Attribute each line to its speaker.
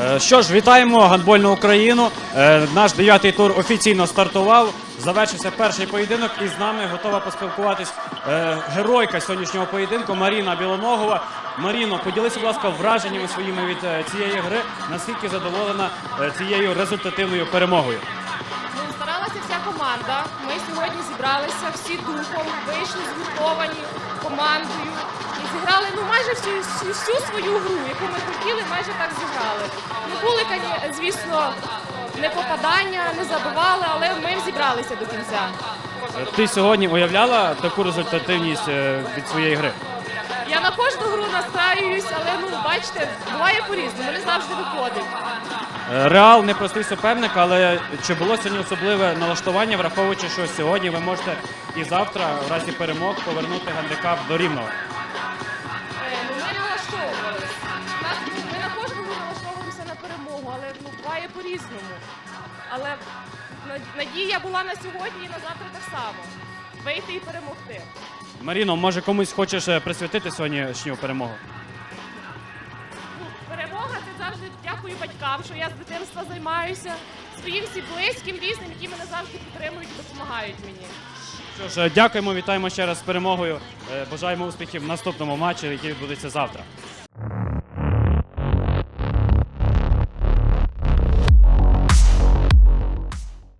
Speaker 1: Е, Що ж, вітаємо гандбольну Україну. Е, Наш дев'ятий тур офіційно стартував. Завершився перший поєдинок, і з нами готова поспілкуватись е, геройка сьогоднішнього поєдинку Маріна Білоногова. Маріно, поділися, будь ласка, враженнями своїми від цієї гри. Наскільки задоволена цією результативною перемогою?
Speaker 2: Ну, старалася вся команда. Ми сьогодні зібралися всі духом, вийшли згуртовані командою і зіграли майже всю, всю, всю свою гру, яку ми хотіли, майже так зіграли. Не були, звісно, не попадання, не забивали, але ми зібралися до кінця.
Speaker 1: Ти сьогодні уявляла таку результативність е, від своєї гри?
Speaker 2: Я на кожну гру настраююсь, але ну бачите, буває по-різному, не завжди виходить.
Speaker 1: Е, Реал непростий суперник, але чи було сьогодні особливе налаштування, враховуючи, що сьогодні ви можете і завтра, в разі перемог, повернути гандикап до рівного?
Speaker 2: По-різному. Але надія була на сьогодні і на завтра так само. Вийти і перемогти.
Speaker 1: Маріно, може комусь хочеш е, присвятити сьогоднішню перемогу?
Speaker 2: Ну, перемога це завжди дякую батькам, що я з дитинства займаюся. Своїм всі близьким, різним, які мене завжди підтримують і допомагають мені.
Speaker 1: Що ж, е, дякуємо, вітаємо ще раз з перемогою. Е, Бажаємо успіхів в наступному матчі, який відбудеться завтра.